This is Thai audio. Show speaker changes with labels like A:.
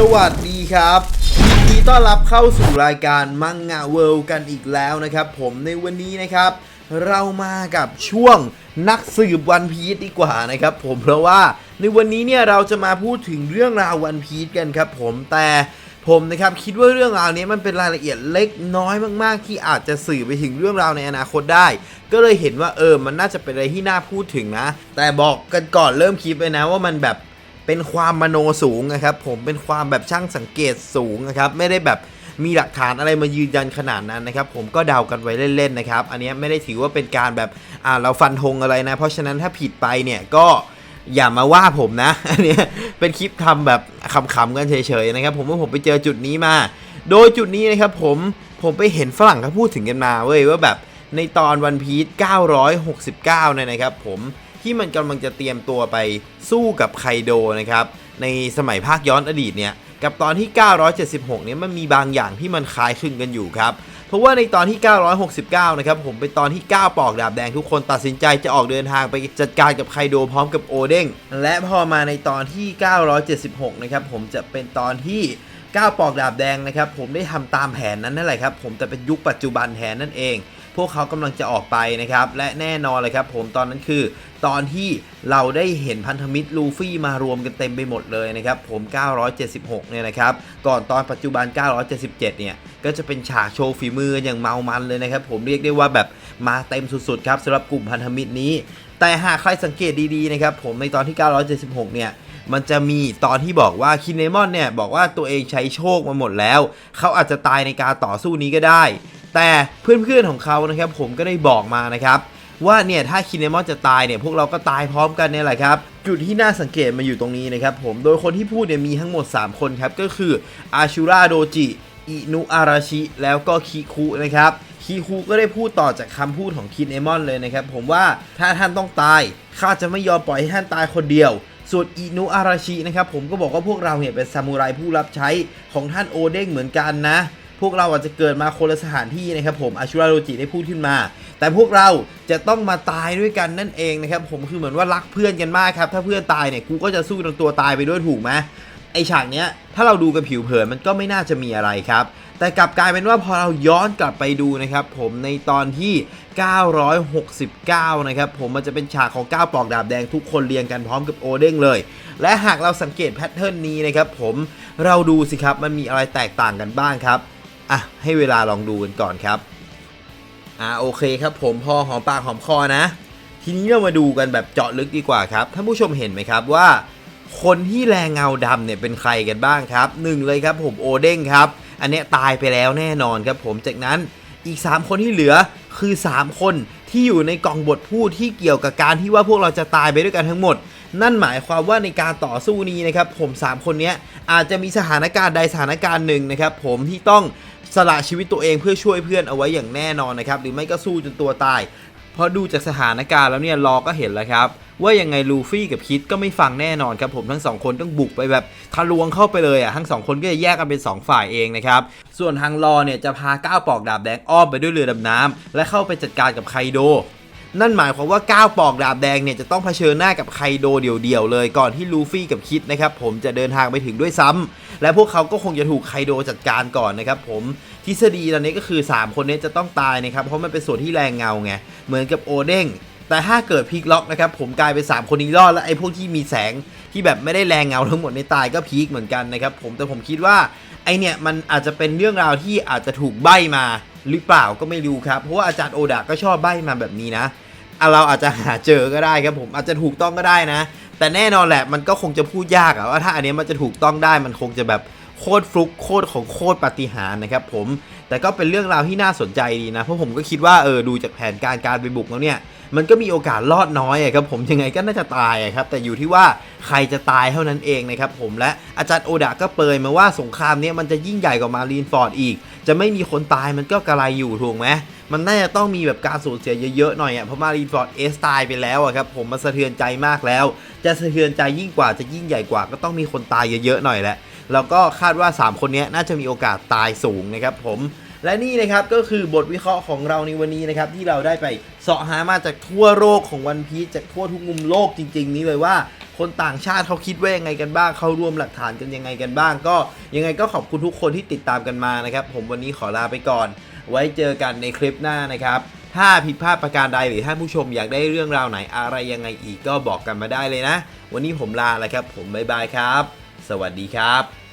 A: สวัสดีครับยินดีต้อนรับเข้าสู่รายการมังงะเวิลด์กันอีกแล้วนะครับ ผมในวันนี้นะครับ เรามากับช่วงนักสืบวันพีชดีกว่านะครับ ผมเพราะว่าในวันนี้เนี่ยเราจะมาพูดถึงเรื่องราววันพีชกันครับ ผมแต่ผมนะครับคิดว่าเรื่องราวนี้มันเป็นรายละเอียดเล็กน้อยมากๆ ที่อาจจะสื่อไปถึงเรื่องราวในอนาคตได้ ก็เลยเห็นว่าเออมันน่าจะเป็นอะไรที่น่าพูดถึงนะ แต่บอกกันก่อนเริ่มคลิปเลยนะว่ามันแบบ เป็นความมโนสูงนะครับผมเป็นความแบบช่างสังเกตสูงนะครับไม่ได้แบบมีหลักฐานอะไรมายืนยันขนาดนั้นนะครับผมก็เดากันไว้เล่นๆนะครับอันนี้ไม่ได้ถือว่าเป็นการแบบอ่าเราฟันธงอะไรนะ เพราะฉะนั้นถ้าผิดไปเนี่ยก็อย่ามาว่าผมนะอันนี้เป็นคลิปทำแบบขำๆกันเฉยๆนะครับผมว่าผมไปเจอจุดนี้มา โดยจุดนี้นะครับผมผมไปเห็นฝรั่งเขาพูดถึงกันมาเว้ยว่าแบบในตอนวันพีช969เนี่ยนะครับผม ที่มันกำลังจะเตรียมตัวไปสู้กับไคโดนะครับในสมัยภาคย้อนอดีตเนี่ยกับตอนที่ 976 เนี่ยมันมีบางอย่างที่มันคล้ายคลึงกันอยู่ครับ เพราะว่าในตอนที่ 969 นะครับผมเป็นตอนที่ 9 ปอกดาบแดงทุกคนตัดสินใจจะออกเดินทางไปจัดการกับไคโดพร้อมกับโอเด้ง และพอมาในตอนที่ 976 นะครับผมจะเป็นตอนที่9ปอกดาบแดงนะครับผมได้ทำตามแผนนั้นนั่นแหละครับผมแต่เป็นยุคปัจจุบันแทนนั่นเอง พวกเขากำลังจะออกไปนะครับ และแน่นอนเลยครับผมตอนนั้นคือ ตอนที่เราได้เห็นพันธมิตรลูฟี่มารวมกันเต็มไปหมดเลยนะครับ ผม 976 เนี่ยนะครับ ก่อนตอนปัจจุบัน 977 เนี่ย ก็จะเป็นฉากโชว์ฝีมืออย่างเมามันเลยนะครับ ผมเรียกได้ว่าแบบมาเต็มสุดๆครับสำหรับกลุ่มพันธมิตรนี้ แต่หากใครสังเกตดีๆนะครับผมในตอนที่ 976 เนี่ยมันจะมีตอนที่บอกว่าคินเนมอนเนี่ยบอกว่าตัวเองใช้โชคมาหมดแล้ว เขาอาจจะตายในการต่อสู้นี้ก็ได้ แต่เพื่อนๆของเขานะครับผมก็ได้บอกมานะครับว่าเนี่ยถ้าคินเนมอนจะตายเนี่ยพวกเราก็ตายพร้อมกันเนี่ยแหละครับ จุดที่น่าสังเกตมาอยู่ตรงนี้นะครับผมโดยคนที่พูดเนี่ยมีทั้งหมด 3 คนครับ ก็คืออาชูราโดจิอินุอาราชิ แล้วก็คิคุนะครับคิคุก็ได้พูดต่อจากคำพูดของคินเนมอนเลยนะครับผมว่าถ้าท่านต้องตายข้าจะไม่ยอมปล่อยให้ท่านตายคนเดียว ส่วนอินุอาราชินะครับผมก็บอกว่าพวกเราเนี่ยเป็นซามูไรผู้รับใช้ของท่านโอเด้งเหมือนกันนะ พวกเราอาจจะเกิดมาคนละสถานที่นะครับผมอาชูราโรจิได้พูดขึ้นมา แต่พวกเราจะต้องมาตายด้วยกันนั่นเองนะครับผมคือเหมือนว่ารักเพื่อนกันมากครับถ้าเพื่อนตายเนี่ยกูก็จะสู้จนตัวตายไปด้วยถูกไหมไอฉากเนี้ยถ้าเราดูกันผิวเผินมันก็ไม่น่าจะมีอะไรครับ แต่กลับกลายเป็นว่าพอเราย้อนกลับไปดูนะครับผมในตอนที่ 969 นะครับผมมันจะเป็นฉากของ9ปอกดาบแดงทุกคนเรียงกันพร้อมกับโอเด้งเลย และหากเราสังเกตแพทเทิร์นนี้นะครับผมเราดูสิครับมันมีอะไรแตกต่างกันบ้างครับ อะให้เวลาลองดูกันก่อนครับอ่าโอเคครับผมพอหอมปากหอมคอนะ ทีนี้เรามาดูกันแบบเจาะลึกดีกว่าครับท่านผู้ชมเห็นไหมครับว่า คนที่แรงเงาดำเนี่ยเป็นใครกันบ้างครับหนึ่งเลยครับผมโอเด้งครับ อันเนี้ยตายไปแล้วแน่นอนครับผมจากนั้นอีก 3 คนที่เหลือคือ 3 คน ที่อยู่ในกล่องบทพูดที่เกี่ยวกับการที่ว่าพวกเราจะตายไปด้วยกันทั้งหมด นั่นหมายความว่าในการต่อสู้นี้นะครับผม 3 คนนี้อาจจะมีสถานการณ์ใดสถานการณ์หนึ่งนะครับผมที่ต้องสละชีวิตตัวเองเพื่อช่วยเพื่อนเอาไว้อย่างแน่นอนนะครับหรือไม่ก็สู้จนตัวตาย เพราะดูจากสถานการณ์แล้วเนี่ยรอก็เห็นแล้วครับ ว่ายังไงลูฟี่กับคิดก็ไม่ฟังแน่นอนครับผมทั้งสองคนต้องบุกไปแบบทะลวงเข้าไปเลยอะทั้งสองคนก็จะแยกกันเป็นสองฝ่ายเองนะครับ ส่วนทางรอเนี่ยจะพาก้าวปอกดาบแดงอ้อมไปด้วยเรือดำน้ำและเข้าไปจัดการกับไคโด นั่นหมายความว่าก้าวปอกดาบแดงเนี่ยจะต้องเผชิญหน้ากับไคโดเดี่ยวๆเลยก่อนที่ลูฟี่กับคิดนะครับผมจะเดินทางไปถึงด้วยซ้ำและพวกเขาก็คงจะถูกไคโดจัดการก่อนนะครับผมทฤษฎีตอนนี้ก็คือ 3 คนนี้จะต้องตายนะครับเพราะมันเป็นส่วนที่แรงเงาไงเหมือนกับโอเด้ง แต่ถ้าเกิดพลิกล็อกนะครับผมกลายเป็น3คนนี้รอดแล้วไอ้พวกที่มีแสงที่แบบไม่ได้แรงเงาทั้งหมดในตายก็พีคเหมือนกันนะครับผมแต่ผมคิดว่าไอเนี่ยมันอาจจะเป็นเรื่องราวที่อาจจะถูกใบ้มาหรือเปล่าก็ไม่รู้ครับเพราะว่าอาจารย์โอดะก็ชอบใบ้มาแบบนี้นะเราอาจจะหาเจอก็ได้ครับผมอาจจะถูกต้องก็ได้นะ แต่แน่นอนแหละมันก็คงจะพูดยากอะว่าถ้าอันเนี้ยมันจะถูกต้องได้มันคงจะแบบโคตรฟลุกโคตรของโคตรปฏิหารนะครับผม แต่ก็เป็นเรื่องราวที่น่าสนใจดีนะ เพราะผมก็คิดว่าเออดูจากแผนการการไปบุกแล้วเนี่ยมันก็มีโอกาสรอดน้อยครับผมยังไงก็น่าจะตายครับแต่อยู่ที่ว่าใครจะตายเท่านั้นเองนะครับผมและอาจารย์โอดะก็เปยมาว่าสงครามเนี้ยมันจะยิ่งใหญ่กว่ามารีนฟอร์ดอีก จะไม่มีคนตายมันก็กระไรอยู่ถูกไหมมันน่าจะต้องมีแบบการสูญเสียเยอะๆหน่อยอะเพราะมารีนฟอร์ดเอสตายไปแล้วอะครับผมมันสะเทือนใจมากแล้ว จะสะเทือนใจยิ่งกว่าจะยิ่งใหญ่กว่าก็ต้องมีคนตายเยอะๆหน่อยแหละแล้วก็คาดว่า 3 คนนี้น่าจะมีโอกาสตายสูงนะครับผม และนี่นะครับก็คือบทวิเคราะห์ของเราในวันนี้นะครับที่เราได้ไปเสาะหามาจากทั่วโลกของวันพีชจากทั่วทุกมุมโลกจริง ๆ นี้เลยว่า คนต่างชาติเขาคิดว่ายังไงกันบ้างเขารวมหลักฐานกันยังไงกันบ้าง ก็ยังไงก็ขอบคุณทุกคนที่ติดตามกันมานะครับผมวันนี้ขอลาไปก่อน ไว้เจอกันในคลิปหน้านะครับถ้าผิดพลาดประการใดหรือถ้าผู้ชมอยากได้เรื่องราวไหนอะไรยังไงอีกก็บอกกันมาได้เลยนะ วันนี้ผมลาแล้วครับ ผมบ๊ายบายครับ สวัสดีครับ